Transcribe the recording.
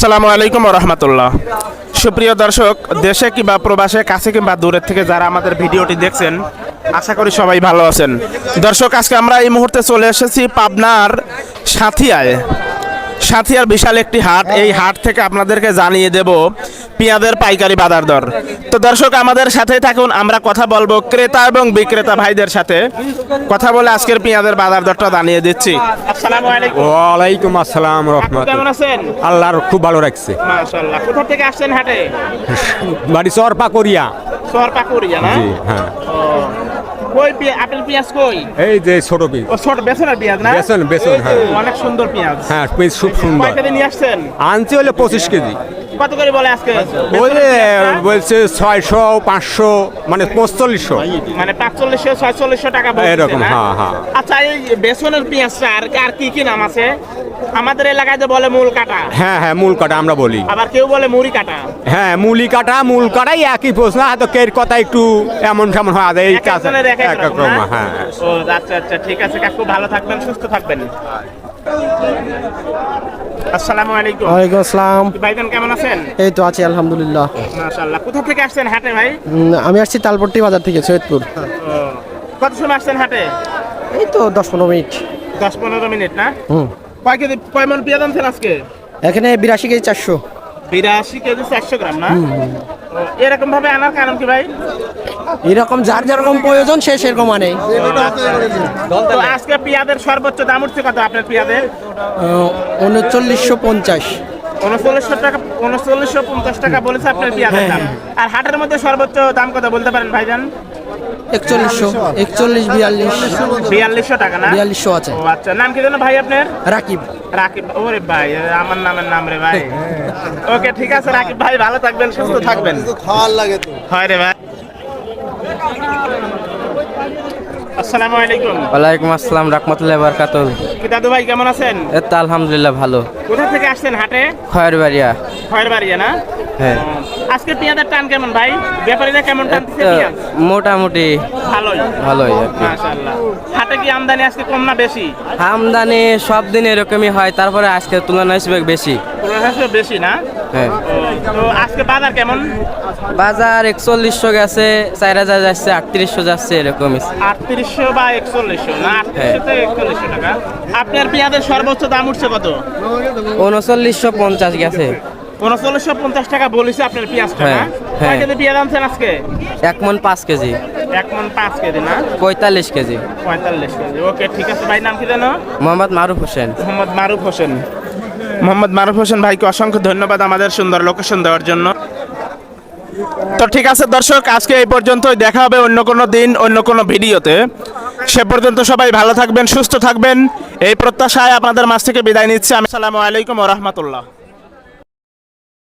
আসসালামু আলাইকুম রহমতুল্লাহ। সুপ্রিয় দর্শক, দেশে কিংবা প্রবাসে, কাছে কিংবা দূরের থেকে যারা আমাদের ভিডিওটি দেখছেন, আশা করি সবাই ভালো আছেন। দর্শক, আজকে আমরা এই মুহূর্তে চলে এসেছি পাবনার সাথিয়ায়। সাথিয়ার বিশাল একটি হাট। এই হাট থেকে আপনাদেরকে জানিয়ে দেব পেঁয়াজের পাইকারি বাজার দর। তো দর্শক আমাদের সাথেই থাকুন আমরা কথা বলব ক্রেতা এবং বিক্রেতা ভাইদের সাথে। কথা বলে আজকের পেঁয়াজের বাজার দরটা জানিয়ে দিচ্ছি। আসসালামু ওয়ালাইকুম আসসালাম আপনি রহমত কেমন আছেন? আল্লাহর খুব ভালো রাখছে। মাশাআল্লাহ। কোথা থেকে আসছেন হাটে? বাড়ি চরপা করিয়া। সোয়ার পাকুড়িয়া না? জি হ্যাঁ। কই আপেল পেঁয়াজ কই? এই যে ছোট পিস ও ছোট বেসনের পেঁয়াজ না? বেসন বেসন হ্যাঁ। অনেক সুন্দর পেঁয়াজ। হ্যাঁ পিস খুব সুন্দর। কয় কেজি নিয়ে আসছেন? আনছি হলে পঁচিশ কেজি। কত করে বলে আজকে? পেঁয়াজটা? বলছে ছয়শো পাঁচশো মানে পঁচল্লিশশো। মানে পাঁচচল্লিশশো ছয়চল্লিশশো টাকা এরকম, হ্যাঁ, হ্যাঁ। আচ্ছা এই বেসনের পেঁয়াজটা আর আর কি কি নাম আছে? আমাদের এলাকায় তো বলে মূল কাটা। হ্যাঁ হ্যাঁ মূল কাটা আমরা বলি। আবার কেউ বলে মুড়ি কাটা। হ্যাঁ মূলি কাটা মূল কাটাই একই প্রশ্ন হয়তো কের কথা একটু এমন সেমন হয় এই এক একজনের এক এক এক রকম, রকম হ্যাঁ ও আচ্ছা আচ্ছা ঠিক আছে কাকু ভালো থাকবেন সুস্থ থাকবেন। আসসালামু আলাইকুম। ওয়ালাইকুম আসসালাম। ভাইজান কেমন আছেন? এই তো আছি আলহামদুলিল্লাহ। মাশাআল্লাহ। কোথা থেকে আসছেন হাটে ভাই? আমি আসছি তালপট্টি বাজার থেকে সৈয়দপুর। কত সময় আসছেন হাটে? এই তো দশ পনেরো মিনিট। দশ পনেরো মিনিট না? হুম। কয় কেজি কয় মন পেঁয়াজ আনছেন আজকে? এখানে বিরাশি কেজি চারশো। বিরাশি কেজি চারশো গ্রাম না? এরকম ভাবে আনার কারণ কি ভাই? এরকম যার যেরকম প্রয়োজন সে সেরকম আনে। তো আজকে পেঁয়াজের সর্বোচ্চ দাম উঠছে কত আপনার পেঁয়াজের? উনচল্লিশশো পঞ্চাশ। উনচল্লিশশো টাকা উনচল্লিশশো পঞ্চাশ টাকা বলেছে আপনার পেঁয়াজের দাম। আর হাটের মধ্যে সর্বোচ্চ দাম কত বলতে পারেন ভাইজান? একচল্লিশশো একচল্লিশ বিয়াল্লিশ। বিয়াল্লিশশো টাকা না? বিয়াল্লিশশো আছে। ও আচ্ছা নাম কি জানো ভাই আপনার? রাকিব। রাকিব ওরে ভাই আমার নামের নাম রে ভাই। ওকে ঠিক আছে রাকিব ভাই ভালো থাকবেন সুস্থ থাকবেন। খাওয়ার লাগে তো হয় রে ভাই। আসসালামু আলাইকুম। ওয়ালাইকুম আসসালাম রহমতুল্লাহ বারকাতুল কি দাদু ভাই কেমন আছেন? তো আলহামদুলিল্লাহ ভালো। কোথা থেকে আসছেন হাটে? খয়ের বাড়িয়া খয়ের বাড়িয়া না? হ্যাঁ। আজকে পেঁয়াজের টান কেমন ভাই? ব্যাপারীরা কেমন তো পেঁয়াজ মোটামুটি ভালোই। ভালোই মাশাআল্লাহ। হাটে কি আমদানি আজকে কম না বেশি? আমদানি সব দিন এরকমই হয় তারপরে আজকের তুলনায় বেশি। বেশি না? হ্যাঁ। তো আজকে বাজার কেমন? বাজার একচল্লিশশো গেছে চার হাজার যাচ্ছে আটত্রিশশো যাচ্ছে এরকমই। আটত্রিশশো বা একচল্লিশশো? না হ্যাঁ। আটত্রিশশো একচল্লিশশো টাকা। আপনার পেঁয়াজের সর্বোচ্চ দাম উঠছে কত? উনচল্লিশশো পঞ্চাশ গেছে। উনচল্লিশশো পঞ্চাশ টাকা বলেছে আপনার পেঁয়াজটা হ্যাঁ, হ্যাঁ। কেজি পেঁয়াজ আনছেন আজকে? এক মন পাঁচ কেজি। এক মন পাঁচ কেজি না? পঁয়তাল্লিশ কেজি। পঁয়তাল্লিশ কেজি। ওকে ঠিক আছে। ভাই নাম কি জানো মোহাম্মদ মারুফ হোসেন। মোহাম্মদ মারুফ হোসেন। মোহাম্মদ মারুফ হোসেন ভাইকে অসংখ্য ধন্যবাদ আমাদের সুন্দর লোকেশন দেওয়ার জন্য। তো ঠিক আছে দর্শক আজকে এই পর্যন্তই। দেখা হবে অন্য কোনো দিন অন্য কোনো ভিডিওতে। সে পর্যন্ত সবাই ভালো থাকবেন সুস্থ থাকবেন। এই প্রত্যাশায় আপনাদের মাছ থেকে বিদায় নিচ্ছি। আমি সালামু আলাইকুম রহমতুল্লাহ।